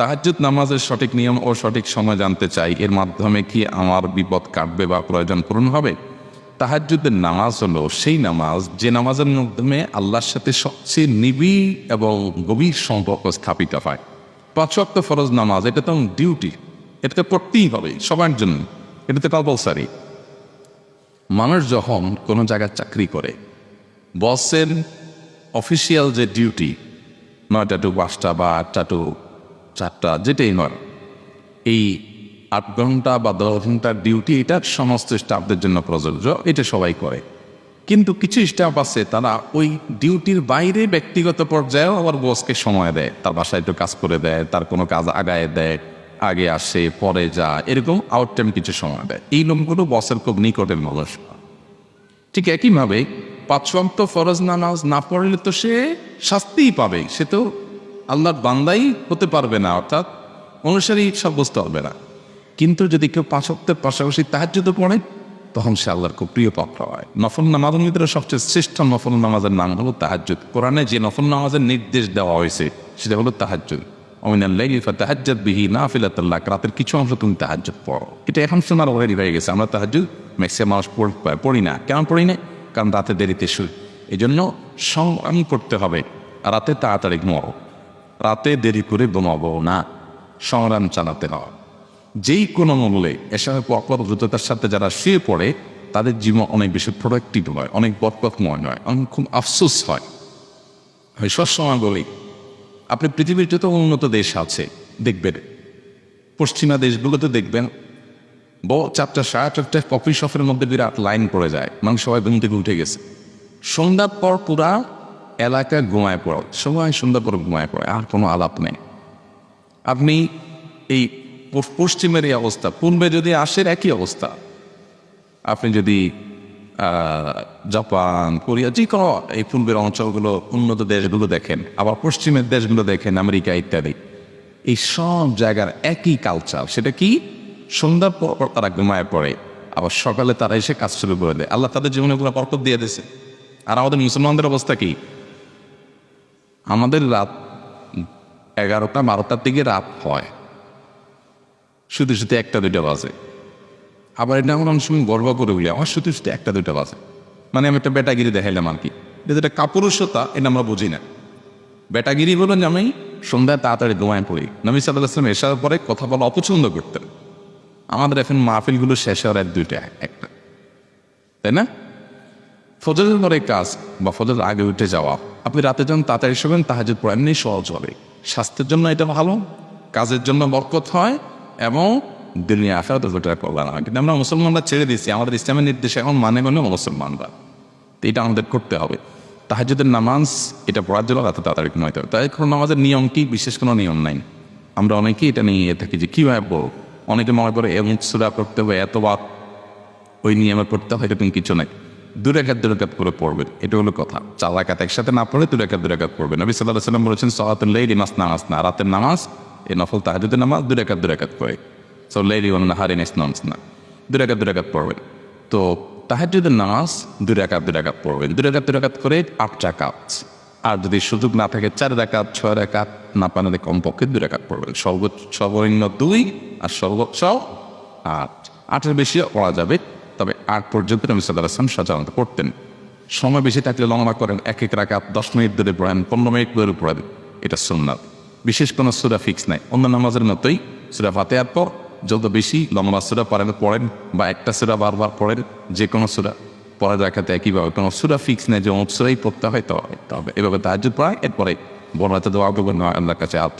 তাহাজ্জুদ নামাজের সঠিক নিয়ম ও সঠিক সময় জানতে চাই। এর মাধ্যমে কি আমার বিপদ কাটবে বা প্রয়োজন পূরণ হবে? তাহাজ্জুদের নামাজ হলো সেই নামাজ, যে নামাজের মাধ্যমে আল্লাহর সাথে সবচেয়ে নিবিড় এবং গভীর সম্পর্ক স্থাপিত হয়। পাঁচ ফরজ নামাজ, এটা তো ডিউটি এটা তো পড়তেই হবে সবার জন্য, এটা তো কম্পালসারি মানুষ যখন কোনো জায়গায় চাকরি করে, বসের অফিসিয়াল যে ডিউটি নয়টা টু পাঁচটা বা আটটা টু চারটা, যেটাই নয়, এই আট ঘণ্টা বা দশ ঘণ্টার ডিউটি, এটা সমস্ত স্টাফদের জন্য প্রযোজ্য, এটা সবাই করে। কিন্তু কিছু স্টাফ আছে, তারা ওই ডিউটির বাইরে ব্যক্তিগত পর্যায়েও আবার বসকে সময় দেয়, তার বাসায় একটু কাজ করে দেয়, তার কোনো কাজ আগায় দেয়, আগে আসে, পরে যা এরকম আউট টাইম কিছু সময় দেয়। এই লোকগুলো বসের খুব নিকটের মানুষ। ঠিক একইভাবে পাঁচওয়াক্ত ফরজ নামাজ না পড়লে তো সে শাস্তিই পাবে সে তো আল্লাহর বান্দাই হতে পারবে না, অর্থাৎ অনুসারী সাব্যস্ত হবে না। কিন্তু যদি কেউ পাঁচ অক্টের পাশাপাশি তাহাজ্জুদ পড়ে, তখন সে আল্লাহর খুব প্রিয় পাত্র হয়। নফল নামাজের ভিতরে সবচেয়ে শ্রেষ্ঠ নফল নামাজের নাম হলো তাহাজ্জুদ। কোরআনে যে নফল নামাজের নির্দেশ দেওয়া হয়েছে, সেটা হলো তাহাজ্জুদ। অমিনাল্লাইফা তাহাজ্জাদ বিহি না ফিলাতাল্লাহ রাতের কিছু অংশ তুমি তাহাজ্জুদ পড়ো। এটা এখন শোনার অলরেডি হয়ে গেছে, আমরা তাহাজ্জুদ ম্যাক্সিমাম মানুষ পড়ি না। কেন পড়ি না? কারণ রাতে দেরিতে শুই। এই জন্য সংগ্রাম করতে হবে। রাতে তাড়াতাড়ি ঘুমাবো রাতে দেরি করে ঘুমাবো না। সংগ্রাম চালাতে হয় যেই কোনো মূল্যে এসব অপর দ্রুততার সাথে যারা শুয়ে পড়ে, তাদের জীবন অনেক বেশি প্রোডাক্টিভ হয় অনেক বরকতময় নয়, অনেক খুব আফসোস হয়। আমি সবসময় বলি, আপনি পৃথিবীর যত উন্নত দেশ আছে, দেখবেন। পশ্চিমা দেশগুলোতে দেখবেন ব চারটা সাড়ে চারটা কফি শপের মধ্যে বিরাট লাইন পড়ে যায়, মানুষ সবাই ঘুম থেকে উঠে গেছে। সন্ধ্যার পর পুরা এলাকা ঘুমায় পড়ে, সময় সুন্দর পর ঘুমায় পড়ে, আর কোনো আলাপ নেই। আপনি এই পশ্চিমের এই অবস্থা, পূর্বে যদি আসের একই অবস্থা। আপনি যদি জাপান, কোরিয়া, যে কোনো এই পূর্বের অঞ্চলগুলো, উন্নত দেশগুলো দেখেন, আবার পশ্চিমের দেশগুলো দেখেন, আমেরিকা ইত্যাদি, এই সব জায়গার একই কালচার সেটা কি? সন্ধ্যার পর পর তারা ঘুমায় পড়ে, আবার সকালে তারা এসে কাজ শুরু করে দেয়। আল্লাহ তাদের জীবনে পুরো বরকত দিয়ে দিয়েছে। আর আমাদের মুসলমানদের অবস্থা কি? আমাদের রাত এগারোটা, বারোটার দিকে রাত হয়। শুধু শুধু একটা, দুইটা বাজে। আবার এটা আমার অনেক সময় গর্ব করে বলি আমার শুধু শুধু একটা, দুইটা বাজে। মানে আমি একটা বেটাগিরি দেখাইলাম আর কি। এটা কাপুরুষতা, এটা আমরা বুঝি না। বেটাগিরি হলো যে আমি সন্ধ্যায় তাড়াতাড়ি ঘুমায় পড়ি। নবী আসলাম এসার পরে কথা বলা অপছন্দ করতেন। আমাদের এখন মাহফিলগুলো শেষ হওয়ার এক, দুইটা, একটা। তাই না? ফজরের পরে কাজ বা ফজর আগে উঠে যাওয়া, আপনি রাতে যখন তাড়াতাড়ি শোবেন তাহাজের পর এমনি সহজ হবে। স্বাস্থ্যের জন্য এটা ভালো, কাজের জন্য বরকত হয় এবং দুনিয়া আসার তো বেটার কল্যাণ কিন্তু আমরা মুসলমানরা ছেড়ে দিচ্ছি আমাদের ইসলামের নির্দেশে এখন মানে গণ্য মুসলমানরা। তো এটা আমাদের করতে হবে। তাহাজুদের নামাজ, এটা পড়ার জন্য রাতে তাড়াতাড়ি হবে। তাই কোনো নামাজের নিয়ম কি? বিশেষ কোনো নিয়ম নাই। আমরা অনেকেই এটা নিয়ে ইয়ে থাকি যে কীভাবে পড়ো অনেকে মনে করে, এমন সুরা করতে হবে এতবার ওই নিয়মে পড়তে হয়, এরকম কিছু নাই। দু রেখাত দু রেখাত করে পড়বেন। এটা হলো কথা। চার রাখাত একসাথে না পড়ে দু রেখাত দু পড়বেন নবী সাল্লাহ সাল্লাম বলেছেন সহাতুল লেইলি মাস নামাজ না রাতের নামাজ, এই নফল তাহাজুদের নামাজ দু রেখাত দু রেখাত করে সো লেইলি অন্য হারিন ইসলামস না দু রেখাত দু রেখাত পড়বেন। তো তাহাজুদের নামাজ দু রেখাত দু রেখাত পড়বেন। দু রেখাত দু রেখাত করে আট রাকাত। আর যদি সুযোগ না থাকে, চার রেখাত ছয় রেখাত না পানালে কমপক্ষে দু রেখাত পড়বেন। সর্বোচ্চ সর্বনিম্ন দুই আর সর্বোচ্চ আট। আটের বেশি পড়া যাবে। তবে আট পর্যন্ত নবী সাল্লাহ আসলাম সাধারণত পড়তেন সময় বেশি থাকলে লম্বা করেন, এক এক রাকাত দশ মিনিট ধরে পড়েন, পনেরো মিনিট ধরে পড়েন। এটা সুন্নাত। বিশেষ কোনো সুরা ফিক্স নাই। অন্য নামাজের মতোই সুরা ফাতেহার পর যত বেশি লম্বা সুরা পারেন, পড়েন বা একটা সুরা বারবার পড়েন, যে কোনো সুরা পরে দেখাতে একইভাবে। কোনো সুরা ফিক্স নেই যে অমুক সুরাই পড়তে হয়, তো এভাবে তাহাজুদ পড়ায়, এরপরে বড় হাতে দোয়া করবেন আল্লাহর কাছে হাত